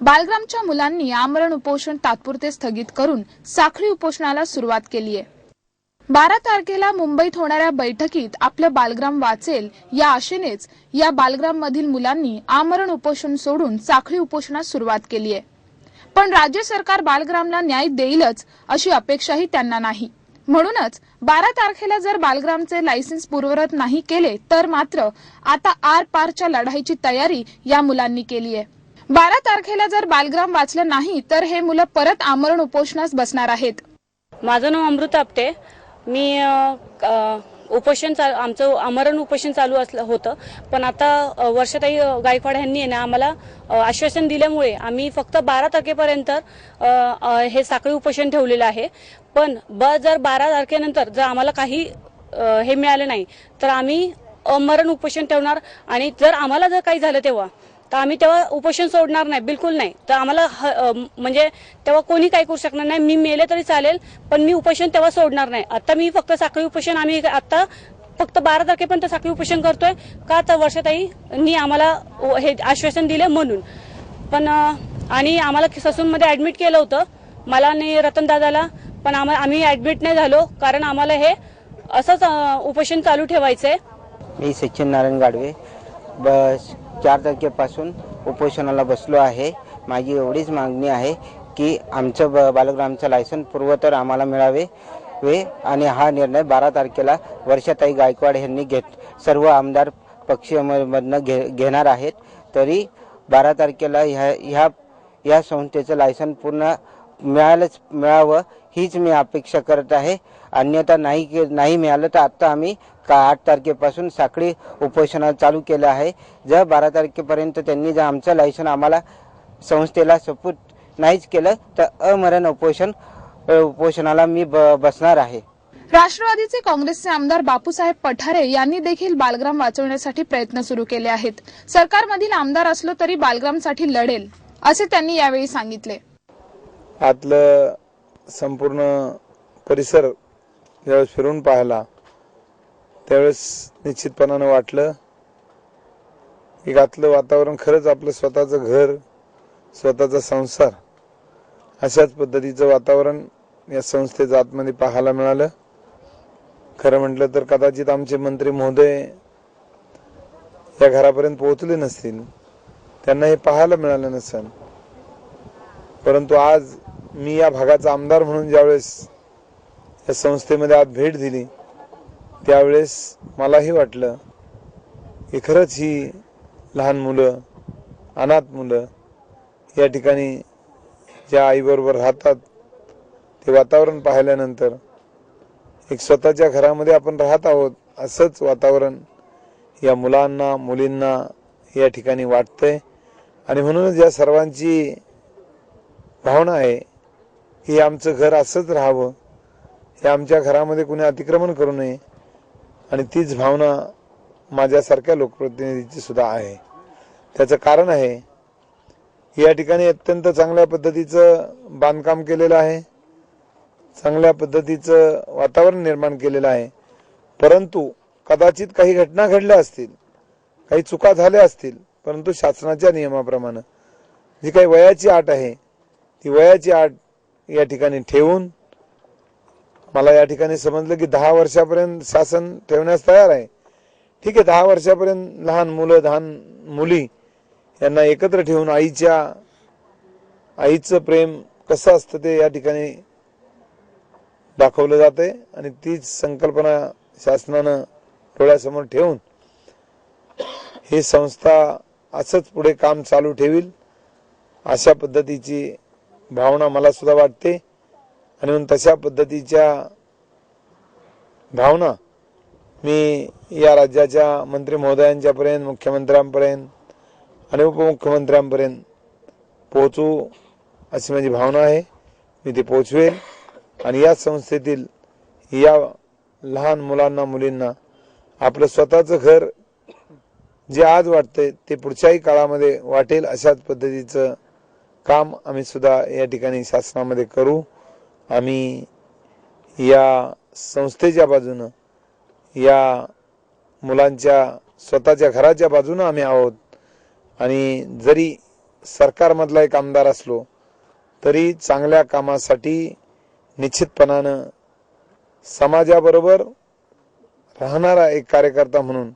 बालग्रामच्या मुलांनी आमरण उपोषण तात्पुरते स्थगित करून साखळी उपोषणाला सुरुवात केली आहे. बारा तारखेला मुंबईत होणाऱ्या बैठकीत आपलं बालग्राम वाचेल या आशेनेच या बालग्राम मधील मुलांनी आमरण उपोषण सोडून साखळी उपोषणास सुरुवात केली आहे. पण राज्य सरकार बालग्रामला न्याय देईलच अशी अपेक्षाही त्यांना नाही. म्हणूनच बारा तारखेला जर बालग्रामचे लायसन्स पूर्वरत नाही केले तर मात्र आता आर पारच्या लढाईची तयारी या मुलांनी केली आहे. बारा तारखेला जर बालग्राम वाचलं नाही तर हे मुलं परत आमरण उपोषणास बसणार आहेत. माझं नाव अमृत आपटे. मी अ, उपोषण चाल आमचं आमरण उपोषण चालू असलं होतं. पण आता अ, वर्षाताई अ, गायकवाड यांनी आहे ना आम्हाला अ, आश्वासन दिल्यामुळे आम्ही फक्त बारा तारखेपर्यंत अ, अ, हे साखळी उपोषण ठेवलेलं आहे. पण ब जर बारा तारखेनंतर जर आम्हाला काही अ, हे मिळालं नाही तर आम्ही अमरण उपोषण ठेवणार. आणि जर आम्हाला जर काही झालं तेव्हा तर आम्ही तेव्हा उपोषण सोडणार नाही बिलकुल नाही. तर आम्हाला ह- म्हणजे तेव्हा कोणी काही करू शकणार नाही. मी मेले तरी चालेल पण मी उपोषण तेव्हा सोडणार नाही. आता मी फक्त साखळी उपोषण आम्ही आता फक्त बारा तारखेपर्यंत साखळी उपोषण करतोय. का तर वर्षाताईंनी आम्हाला हे आश्वासन दिले म्हणून. पण आणि आम्हाला ससूनमध्ये ऍडमिट केलं होतं मला आणि रतनदादाला पण आम्हाला आम्ही ऍडमिट नाही झालो कारण आम्हाला हे असंच उपोषण चालू ठेवायचंय. मी सचिन नारायण गाडवे. बस. चार तारखेपासून उपोषणाला बसलो आहे. माझी एवढीच मागणी आहे की आमचं ब बालग्रामचं लायसन पूर्वतर आम्हाला मिळावे वे आणि हा निर्णय बारा तारखेला वर्षाताई गायकवाड यांनी घेत सर्व आमदार पक्षमधनं घे घेणार आहेत. तरी बारा तारखेला ह्या ह्या या संस्थेचं लायसन पूर्ण मिळालंच मिळावं हीच मी अपेक्षा करत आहे. अन्यथा नाही के- नाही मिळालं तर आता आम्ही का आठ तारखेपासून साखळी उपोषण चालू केलं आहे. जर बारा तारखेपर्यंत त्यांनी जर आमचं लायसन आम्हाला संस्थेला सपूट नाहीच केलं तर अमरण उपोषण उपोषणाला मी ब बसणार आहे. राष्ट्रवादीचे काँग्रेसचे आमदार बापूसाहेब पठारे यांनी देखील बालग्राम वाचवण्यासाठी प्रयत्न सुरू केले आहेत. सरकारमधील आमदार असलो तरी बालग्रामसाठी लढेल असे त्यांनी यावेळी सांगितले. आतलं संपूर्ण परिसर ज्यावेळेस फिरून पाहिला त्यावेळेस निश्चितपणानं वाटलं की आतलं वातावरण खरंच आपलं स्वतःचं घर स्वतःचा संसार अशाच पद्धतीचं वातावरण या संस्थेचं आतमध्ये पाहायला मिळालं. खरं म्हटलं तर कदाचित आमचे मंत्री महोदय या घरापर्यंत पोहोचले नसतील. त्यांना हे पाहायला मिळालं नसेल परंतु आज मी या भागाचा आमदार म्हणून ज्यावेळेस या संस्थेमध्ये आज भेट दिली त्यावेळेस मलाही वाटलं की खरंच ही लहान मुलं अनाथ मुलं या ठिकाणी ज्या आईबरोबर राहतात ते वातावरण पाहिल्यानंतर एक स्वतःच्या घरामध्ये आपण राहत आहोत असंच वातावरण या मुलांना मुलींना या ठिकाणी वाटतंय. आणि म्हणूनच या सर्वांची भावना आहे की आमचं घर असंच राहावं. हे आमच्या घरामध्ये कुणी अतिक्रमण करू नये. आणि तीच भावना माझ्यासारख्या लोकप्रतिनिधीची सुद्धा आहे. त्याचं कारण आहे या ठिकाणी अत्यंत चांगल्या पद्धतीचं बांधकाम केलेलं आहे. चांगल्या पद्धतीचं वातावरण निर्माण केलेलं आहे. परंतु कदाचित काही घटना घडल्या असतील काही चुका झाल्या असतील परंतु शासनाच्या नियमाप्रमाणे. जी काही वयाची आट आहे ती वयाची आट या ठिकाणी ठेवून मला या ठिकाणी समजलं की दहा वर्षापर्यंत शासन ठेवण्यास तयार आहे. ठीक आहे दहा वर्षापर्यंत लहान मुलं लहान मुली यांना एकत्र ठेवून आईच्या आईचं प्रेम कसं असतं ते या ठिकाणी दाखवलं जाते आणि तीच संकल्पना शासनानं डोळ्यासमोर ठेवून ही संस्था असंच पुढे काम चालू ठेवील अशा पद्धतीची भावना मला सुद्धा वाटते. आणि म्हणून तशा पद्धतीच्या भावना मी या राज्याच्या मंत्री महोदयांच्यापर्यंत मुख्यमंत्र्यांपर्यंत आणि उपमुख्यमंत्र्यांपर्यंत पोहोचू अशी माझी भावना आहे. मी ते पोचवेल आणि या संस्थेतील या लहान मुलांना मुलींना आपलं स्वतःचं घर जे आज वाटतंय ते पुढच्याही काळामध्ये वाटेल अशाच पद्धतीचं काम आम्ही सुद्धा या ठिकाणी शासनामध्ये करू. आम्ही या संस्थेच्या बाजूनं या मुलांच्या स्वतःच्या घराच्या बाजूनं आम्ही आहोत. आणि जरी सरकारमधला एक आमदार असलो तरी चांगल्या कामासाठी निश्चितपणानं समाजाबरोबर राहणारा एक कार्यकर्ता म्हणून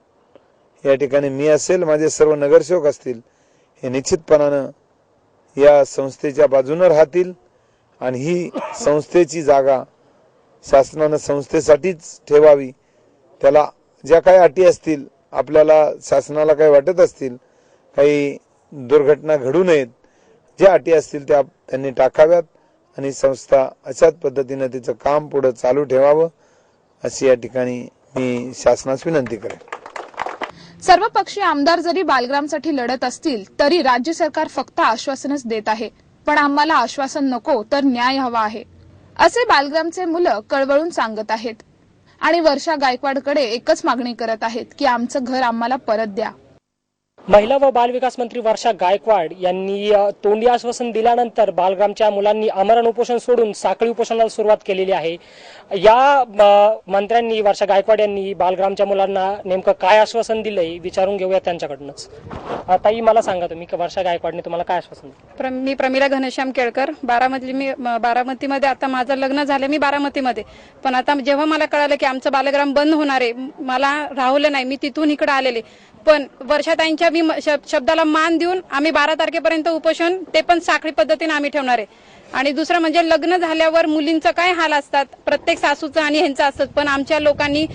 या ठिकाणी मी असेल माझे सर्व नगरसेवक असतील हे निश्चितपणानं या संस्थेच्या बाजूने राहतील आणि ही संस्थेची जागा शासनानं संस्थेसाठीच ठेवावी. त्याला ज्या काही अटी असतील आपल्याला शासनाला काही वाटत असतील काही दुर्घटना घडू नयेत ज्या अटी असतील त्या त्यांनी टाकाव्यात आणि संस्था अशाच पद्धतीनं तिचं काम पुढं चालू ठेवावं अशी या ठिकाणी मी शासनास विनंती करेन. सर्वपक्षीय आमदार जरी बालग्रामसाठी लढत असतील तरी राज्य सरकार फक्त आश्वासनच देत आहे. पण आम्हाला आश्वासन नको तर न्याय हवा आहे. असे बालग्रामचे मुलं कळवळून सांगत आहेत. आणि वर्षा गायकवाडकडे एकच मागणी करत आहेत की आमचं घर आम्हाला परत द्या. महिला व बालविकास मंत्री वर्षा गायकवाड यांनी तोंडी आश्वासन दिल्यानंतर बालग्रामच्या मुलांनी आमरण उपोषण सोडून साखळी उपोषणाला सुरुवात केलेली आहे. या मंत्र्यांनी वर्षा गायकवाड यांनी बालग्रामच्या मुलांना नेमकं काय आश्वासन दिलंय विचारून घेऊया त्यांच्याकडनंच. ताई मला सांगा तुम्ही की वर्षा गायकवाडने तुम्हाला काय आश्वासन दिलं? मी प्रमिला घनश्याम केळकर बारामती मी बारामतीमध्ये आता माझं लग्न झालं मी बारामतीमध्ये. पण आता जेव्हा मला कळालं की आमचं बालग्राम बंद होणार आहे मला राहुलं नाही मी तिथून इकडे आलेले. पण वर्षाताईंच्या मी म- शब्दाला मान देऊन आम्ही बारा तारखेपर्यंत उपोषण ते पण साखळी पद्धतीने आम्ही ठेवणार आहे. आणि दुसरं म्हणजे लग्न झाल्यावर मुलींचं काय हाल असतात प्रत्येक सासूचं आणि ह्यांचं असतात पण आमच्या लोकांनी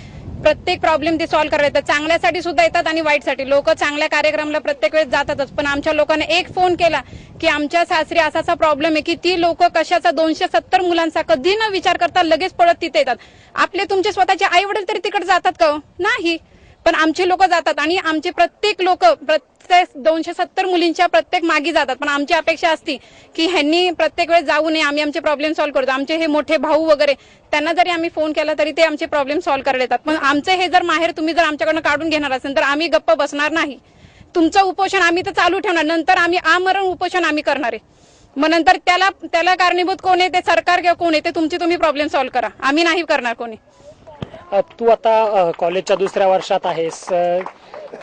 प्रत्येक प्रॉब्लेम ते सॉल्व्ह करायला येतात. चांगल्यासाठी सुद्धा येतात आणि वाईटसाठी. लोक चांगल्या कार्यक्रमाला प्रत्येक वेळेस जातातच पण आमच्या लोकांनी एक फोन केला की आमच्या सासरी असा असा प्रॉब्लेम आहे की ती लोक कशाचा दोनशे सत्तर मुलांचा कधी न विचार करता लगेच पळत तिथे येतात. आपले तुमचे स्वतःचे आई वडील तरी तिकडे जातात का हो? नाही. पण आमचे लोक जातात आणि आमचे प्रत्येक लोक प्रत्येक दोनशे सत्तर मुलींच्या प्रत्येक मागे जातात. पण आमची अपेक्षा असती की ह्यांनी प्रत्येक वेळेस जाऊ नये आम्ही आमचे प्रॉब्लेम सॉल्व्ह करतो. आमचे हे मोठे भाऊ वगैरे त्यांना जरी आम्ही फोन केला तरी ते आमचे प्रॉब्लेम सॉल्व्ह करायला येतात. पण आमचं हे जर माहेर तुम्ही जर आमच्याकडनं काढून घेणार असेल तर आम्ही गप्प बसणार नाही. तुमचं उपोषण आम्ही तर चालू ठेवणार. नंतर आम्ही आमरण उपोषण आम्ही करणार आहे. मग नंतर त्याला त्याला कारणीभूत कोण आहे? ते सरकार किंवा कोण आहे? ते तुमचे तुम्ही प्रॉब्लेम सॉल्व्ह करा. आम्ही नाही करणार कोणी. तू आता कॉलेजच्या दुसऱ्या वर्षात आहेस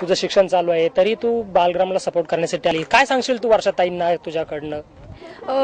तुझं शिक्षण चालू आहे तरी तू बालग्रामला सपोर्ट करण्यासाठी आली. काय सांगशील तू वर्षाताईंना तुझ्याकडनं?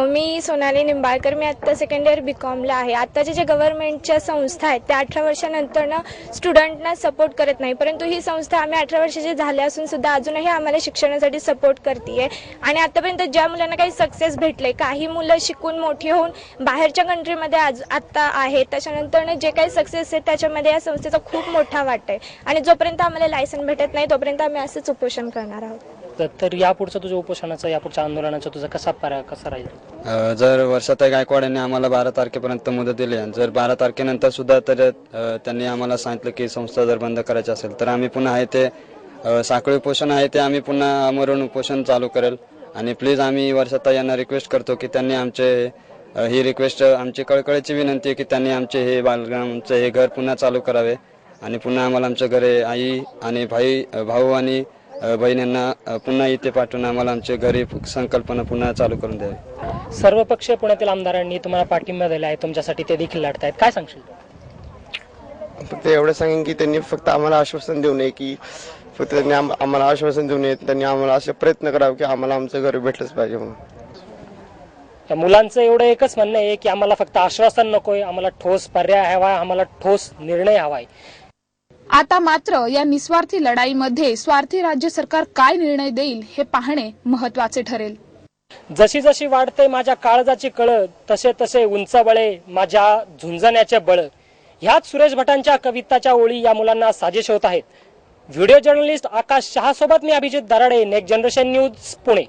मी सोनाली निंबाळकर मी आत्ता सेकंड इयर बी कॉमला आहे. आत्ताच्या ज्या गव्हर्नमेंटच्या संस्था आहेत त्या अठरा वर्षानंतर ना स्टुडंटना सपोर्ट करत नाही. परंतु ही संस्था आम्ही अठरा वर्षाचे झाले असून सुद्धा अजूनही आम्हाला शिक्षणासाठी सपोर्ट करते आणि आतापर्यंत ज्या मुलांना काही सक्सेस भेटले काही मुलं शिकून मोठी होऊन बाहेरच्या कंट्रीमध्ये आज आत्ता आहेत त्याच्यानंतर जे काही सक्सेस आहे त्याच्यामध्ये या संस्थेचा खूप मोठा वाटा आहे. आणि जोपर्यंत आम्हाला लायसन भेटत नाही तोपर्यंत आम्ही असंच उपोषण करणार आहोत. तर- तर यापुढचा तुझं उपोषणाचा यापुढच्या आंदोलनाचा तुझा कसा पर्याय कसा राहील? अ, जर वर्षाताई गायकवाड यांनी आम्हाला बारा तारखेपर्यंत मुदत दिली आणि जर बारा तारखेनंतर सुद्धा तर अ, त्यांनी आम्हाला सांगितलं की संस्था जर बंद करायची असेल तर आम्ही पुन्हा आहे ते अ, साखळी उपोषण आहे ते आम्ही पुन्हा आमरण उपोषण चालू करेल. आणि प्लीज आम्ही वर्षाताई यांना रिक्वेस्ट करतो की त्यांनी आमचे अ, ही रिक्वेस्ट आमची कळकळीची विनंती आहे की त्यांनी आमचे हे बालग्रामचे हे घर पुन्हा चालू करावे. आणि पुन्हा आम्हाला आमच्या घरे आई आणि भाई भाऊ आणि बहिणींना पुन्हा इथे पाठवून आम्हाला आमच्या घरी संकल्पना पुन्हा चालू करून द्यावी सर्वपक्षीय पुण्यातील आमदारांनी तुम्हाला पाठिंबा दिला आहे तुमच्यासाठी ते देखील लढतायत काय सांगशील तू? फक्त एवढं सांगेन की त्यांनी फक्त आम्हाला आश्वासन देऊ नये की फक्त त्यांनी आम- आम्हाला आश्वासन देऊ नये त्यांनी आम्हाला असे प्रयत्न करावे की आम्हाला आमचं घर भेटलंच पाहिजे म्हणून. मुलांचं एवढं एकच म्हणणं आहे की आम्हाला फक्त आश्वासन नकोय आम्हाला ठोस पर्याय हवाय आम्हाला ठोस निर्णय हवाय. आता मात्र या निस्वार्थी लढाईमध्ये स्वार्थी राज्य सरकार काय निर्णय देईल हे पाहणे महत्त्वाचे ठरेल. जशी जशी वाढते माझ्या काळजाची कळ तसे तसे उंच बळे माझ्या झुंजण्याचे बळ. ह्याच सुरेश भटांच्या कविताच्या ओळी या मुलांना साजेश होत आहेत. व्हिडिओ जर्नलिस्ट आकाश शहा सोबत मी Abhijit Darade next generation news Pune.